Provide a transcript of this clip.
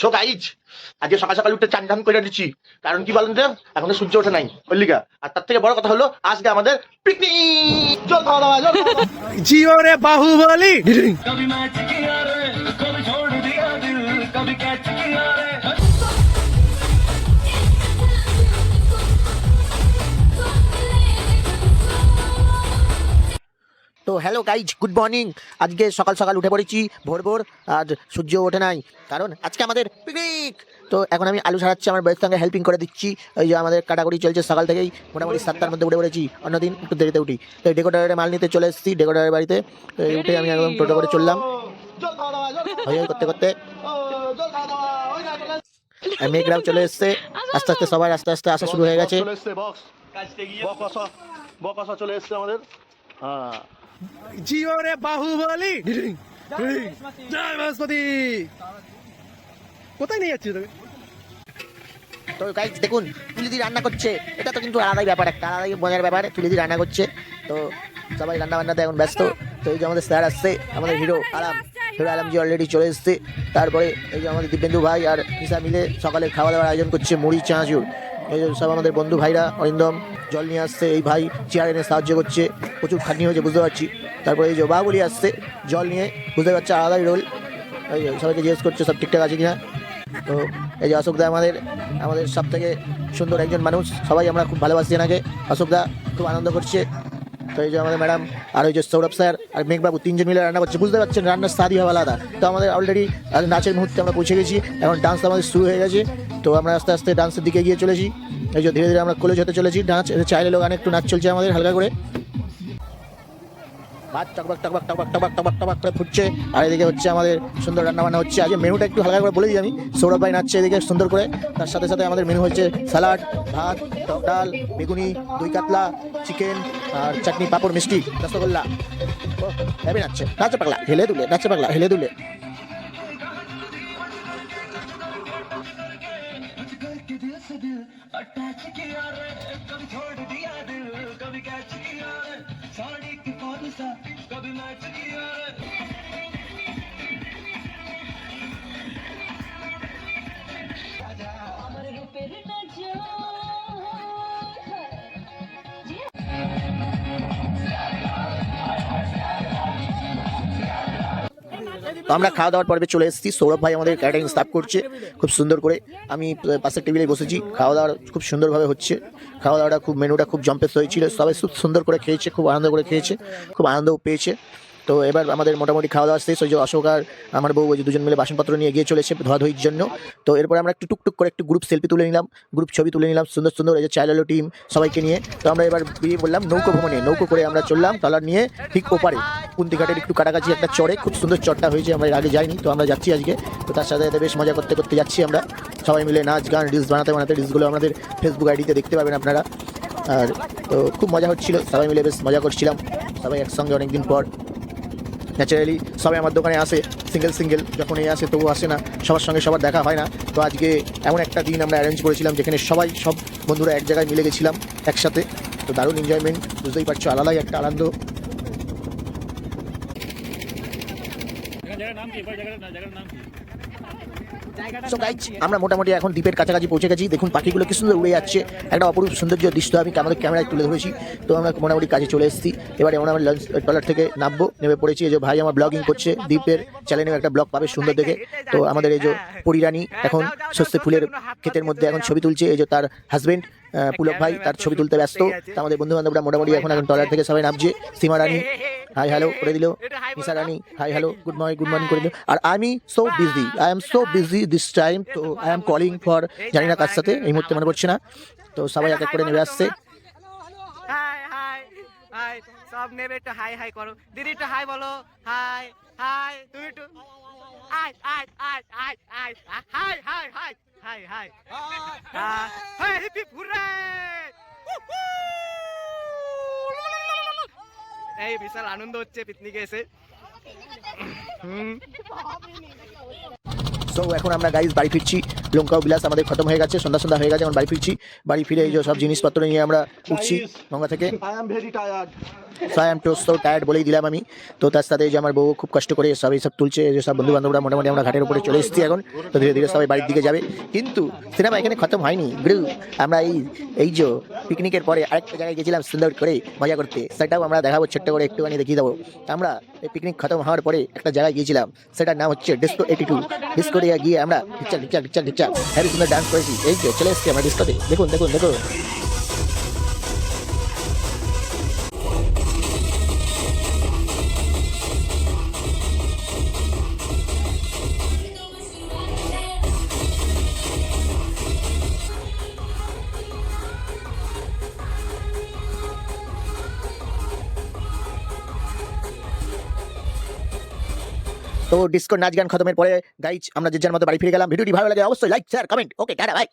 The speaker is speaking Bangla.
ছো গাইজ আজকে সকাল সকাল উঠে চান টান করে দিচ্ছি। কারণ কি বলেন তো এখন তো সূর্য ওঠে নাই। বললিকা আর তার থেকে বড় কথা হলো আজকে আমাদের পিকনিক জল খাওয়া দাওয়া জল খাওয়া দাওয়া। তো হ্যালো গাইজ গুড মর্নিং আজকে সকাল সকাল উঠে পড়েছি ভোর ভোর আর সূর্য ওঠে নাই। কারণ আজকে আমাদের পিকনিক তো এখন আমি আলু ছাড়াচ্ছি আমার বইয়ের সঙ্গে হেল্পিং করে দিচ্ছি। ওই যে আমাদের কাটাকুটি চলছে সকাল থেকেই মোটামুটি সাতটার মধ্যে উঠে পড়েছি। অন্যদিন একটু দেরিতে উঠি। তো ডেকোটারের মাল নিতে চলে এসেছি ডেকোটারের বাড়িতে। তো এই উঠে আমি একদম টোটো করে চললাম। করতে করতে। আর মেঘরাও চলে এসছে। আস্তে আস্তে সবাই আস্তে আস্তে আসা শুরু হয়ে গেছে। এসছে বক্স। চলে এসছে আমাদের। হ্যাঁ। জিও রে বাহুবলি জয় বৃহস্পতি। কোথায় নিয়ে যাচ্ছি তুমি তো গাইজ দেখুন তুলিদি রান্না করছে। এটা তো কিন্তু আলাদাই ব্যাপার একটা আলাদাই মজার ব্যাপার। তুলিদি রান্না করছে। তো সবাই রান্না বান্নাতে এখন ব্যস্ত। তো এই যে আমাদের স্যার আসছে আমাদের হিরো আরাম হিরো আরামজি অলরেডি চলে এসছে। তারপরে এই যে আমাদের দিব্যেন্দু ভাই আর নিশা মিলে সকালে খাওয়া দাওয়ার আয়োজন করছে মুড়ি চাঁচুর এই সব আমাদের বন্ধু ভাইরা অরিন্দম। জল নিয়ে আসছে, এই ভাই চেয়ার এনে সাহায্য করছে, প্রচুর খাটনি হয়েছে, বুঝতে পারছি। তারপরে এই যে বাবুলি আসছে, জল নিয়ে, বুঝতে পারছে আলাদাই রোল এই সবাইকে জিজ্ঞেস করছে, সব ঠিকঠাক আছে কিনা? তো এই যে অশোকদা আমাদের আমাদের সব থেকে সুন্দর একজন মানুষ, সবাই আমরা খুব ভালোবাসি এনাকে। অশোকদা খুব আনন্দ করছে। তো এই যে আমাদের ম্যাডাম আর ওই যে সৌরভ স্যার আর মেঘবাবু তিনজন মিলে রান্না করছে, বুঝতে পারছেন, রান্নার স্বাদই হবে আলাদা। তো আমাদের অলরেডি নাচের মুহূর্তে আমরা পৌঁছে গেছি, এখন ডান্স আমাদের শুরু হয়ে গেছে। তো আমরা আস্তে আস্তে ডান্সের দিকে গিয়ে চলেছি। এই যে ধীরে ধীরে আমরা কলেজ হতে চলেছি। ডান্স চাইলে লোক একটু নাচ চলছে আমাদের হালকা করে। ভাত টকবাক টকবাক টকবাক টকবাক টকবাক টকবাক করে ফুটছে। আর এদিকে হচ্ছে আমাদের সুন্দর রান্না বান্না হচ্ছে। আজকে মেনুটা একটু হালকা করে বলে দিই আমি। সৌরভ ভাই নাচছে এদিকে সুন্দর করে। তার সাথে সাথে আমাদের মেনু হচ্ছে স্যালাড ভাত, টক ডাল, বেগুনি, দই কাতলা, চিকেন আর চাটনি পাঁপড় মিষ্টি, রসগোল্লা। হেবি নাচছে। নাচে পাগলা, হেলে দুলে, নাচে পাগলা, হেলে দুলে। दिल कभी कैच किया साड़ी की कौन सा कभी मैच किया তো আমরা খাওয়া দাওয়ার পর্বে চলে এসেছি। সৌরভ ভাই আমাদের ক্যাটারিং স্টাফ করছে। খুব সুন্দর করে। আমি পাশের টেবিলে বসেছি। খাওয়া দাওয়া খুব সুন্দরভাবে হচ্ছে। খাওয়া দাওয়াটা খুব মেনুটা খুব জম্পেস হয়েছিল। সবাই খুব সুন্দর করে খেয়েছে, খুব আনন্দ করে খেয়েছে, খুব আনন্দও পেয়েছে। তো এবার আমাদের মোটামুটি খাওয়া দাওয়া শেষ, ওই যে অশোক আর আমার বউ, ওই যে দুজন মিলে বাসনপত্র নিয়ে গিয়ে চলেছে ধোয়াধুয়ির জন্য। তো এরপর আমরা একটু টুকটুক করে একটু গ্রুপ সেলফি তুলে নিলাম গ্রুপ ছবি তুলে নিলাম, সুন্দর সুন্দর এই যে চাইলালো টিম সবাইকে নিয়ে। তো আমরা এবার বেরিয়ে বললাম নৌকো ভ্রমণে। নৌকো করে আমরা চললাম ট্রলার নিয়ে ঠিক ওপারে। কুন্তিঘাটের একটু কাছাকাছি একটা চড়ে খুব সুন্দর চড়টা হয়েছে, আমরা আগে যাইনি, তো আমরা যাচ্ছি আজকে। তো তার সাথে সাথে বেশ মজা করতে করতে যাচ্ছি আমরা। সবাই মিলে নাচ গান রিলস বানাতে বানাতে রিলসগুলো আমাদের ফেসবুক আইডিতে দেখতে পাবেন আপনারা। আর তো খুব মজা হচ্ছিল, সবাই মিলে বেশ মজা করছিলাম। সবাই একসঙ্গে অনেকদিন পর। ন্যাচারালি সবাই আমার দোকানে আসে সিঙ্গেল সিঙ্গেল যখন এই আসে তবু আসে না, সবার সঙ্গে সবার দেখা হয় না। তো আজকে এমন একটা দিন আমরা অ্যারেঞ্জ করেছিলাম, যেখানে সবাই, সব বন্ধুরা এক জায়গায় মিলে গেছিলাম একসাথে। তো দারুণ এনজয়মেন্ট বুঝতেই পারছ, আলাদাই একটা আনন্দ। So গাইজ আমরা মোটামুটি এখন দ্বীপের কাছাকাছি পৌঁছে গেছি। দেখুন, পাখিগুলো কি সুন্দর উড়ে যাচ্ছে। একটা অপরূপ সৌন্দর্য দৃশ্য আমি আমাদের ক্যামেরায় তুলে ধরেছি। তো আমরা মোটামুটি কাজে চলে এসেছি। এবারে আমরা আমার লঞ্চ ট্রলার থেকে নামবো। নেমে পড়েছি এই যে ভাই আমার ব্লগিং করছে। দ্বীপের চ্যানেলে একটা ব্লগ পাবে সুন্দর দেখে। তো আমাদের এই যে পরিরানী এখন সস্তে ফুলের ক্ষেতের মধ্যে এখন ছবি তুলছে। এই যে তার হাজবেন্ড পুলক ভাই তার ছবি তুলতে ব্যস্ত? আমাদের বন্ধু বান্ধবরা মোটামুটি এখন এখন ট্রলার থেকে সবাই নামছে। সীমা রানী হাই হ্যালো করে দিল। Nisha Rani hi hello good morning good morning করে দিল। আর আমি so busy I am so busy this time তো আই এম কলিং ফর জানি না কার সাথে এই মুহূর্তে মনে পড়ছে না। তো সবাই এক এক করে নেমে আসছে। সব নেবে একটু হাই হাই করো। দিদি একটু হাই বলো। হাই হাই তুমি একটু hi hi hi hi hi hi hip hip hurray এই বিশাল আনন্দ হচ্ছে পিকনিকে এসে। হুম। তো এখন আমরা গাইজ বাড়ি ফিরছি। লঙ্কাও বিলাস আমাদের খতম হয়ে গেছে সন্ধ্যা সন্ধ্যা হয়ে গেছে এখন বাড়ি ফিরছি। বাড়ি ফিরে এই যে সব জিনিসপত্র নিয়ে আমরা উঠছি গঙ্গা থেকে। Tired so I am too so tired বলেই দিলাম আমি। তো তার সাথে যে আমার বউ খুব কষ্ট করে সব এইসব তুলছে যে সব বন্ধু বান্ধবরা মোটামুটি আমরা ঘাটের উপরে চলে এসেছি এখন। তো ধীরে ধীরে সবাই বাড়ির দিকে যাবে। কিন্তু সিনেমা এখানে খতম হয়নি। গ্রু আমরা এই এই যে পিকনিকের পরে আরেকটা জায়গায় গেছিলাম সুন্দর করে, মজা করতে। সেটাও আমরা দেখাবো, ছোট্ট করে একটুখানি দেখিয়ে দেবো। আমরা এই পিকনিক খতম হওয়ার পরে একটা জায়গায় গিয়েছিলাম, সেটার নাম হচ্ছে ডিস্কো এইটি টু। ডিস্কো গিয়ে আমরা ঢিকচাক ঢিকচাক ঢিকচাক সুন্দর ডান্স করেছি। এই যে, চলে এসছি আমরা ডিস্কোতে। দেখুন দেখুন দেখুন। তো ডিসকো নাচ গান খতমের পরে গাইজ আমরা যে যার মতো বাড়ি ফিরে গেলাম, ভিডিওটি ভালো লাগে অবশ্যই like share comment okay tata ভাই